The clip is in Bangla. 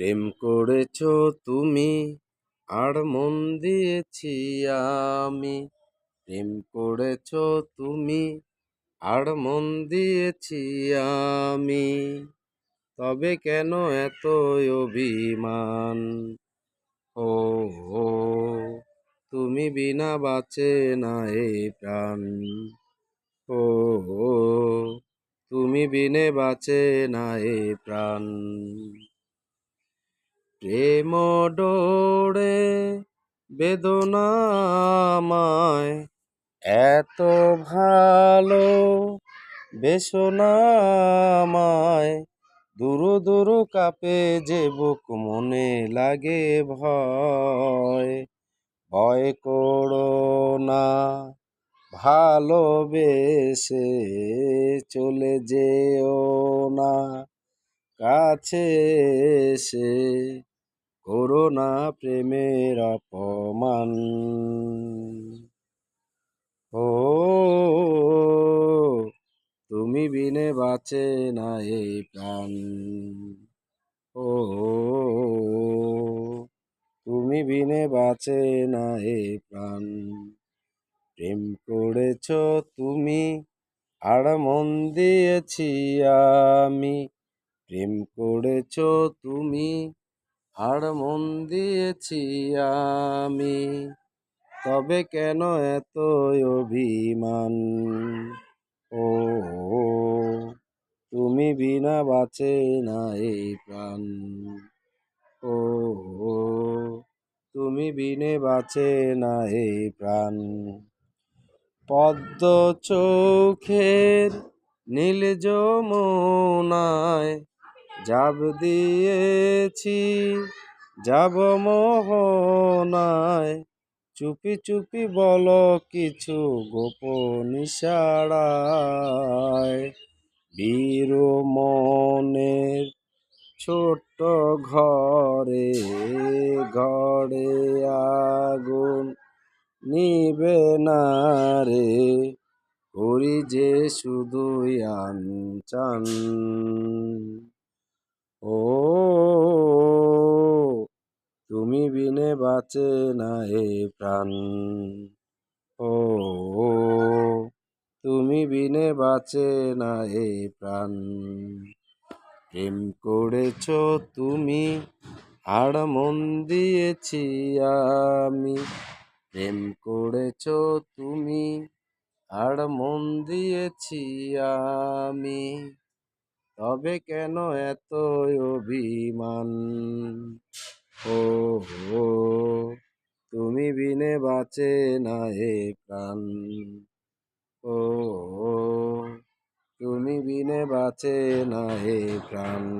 প্রেম করেছ তুমি আর মন দিয়েছি আমি। প্রেম করেছ তুমি আর মন দিয়েছি আমি। তবে কেন এত অভিমান? ও তুমি বিনা বাঁচে না এ প্রাণ। ও, তুমি বিনে বাঁচে না এ প্রাণ। প্রেম ডোরে বেদনামায় এত ভালো বেসনামায় দূর দূর কাপে যে বুক, মনে লাগে ভয়। ভয় করো না, ভালোবেসে চলে যেও না। কাছে এসে করোনা প্রেমের অপমান। ও, তুমি বিনে বাঁচে না এই প্রাণ। ও, তুমি বিনে বাঁচে না এই প্রাণ। প্রেম করেছ তুমি, আর মন দিয়েছি আমি। প্রেম করেছ তুমি আর মন দিয়েছি আমি তবে কেন এত অভিমান? ও তুমি বিনা বাঁচে না এই প্রাণ। ও, তুমি বিনে বাঁচে না এই প্রাণ। পদ্ম চোখের নীল যমুনায় যাব দিয়েছি, যাব মোহনায়। চুপি চুপি বলো কিছু গোপন বীর মনের ছোট্ট ঘরে ঘরে আগুন নিবে না রে। করি যে শুধুই আনচান। ও, তুমি বিনে বাঁচে না এ প্রাণ। ও, তুমি বিনে বাঁচে না এ প্রাণ। প্রেম করেছ তুমি আর মন দিয়েছি আমি। প্রেম করেছ তুমি আর মন দিয়েছি আমি। তবে কেন এত অভিমান? ও তুমি বিনে বাঁচে না এ প্রাণ। ও, তুমি বিনে বাঁচে না এ প্রাণ।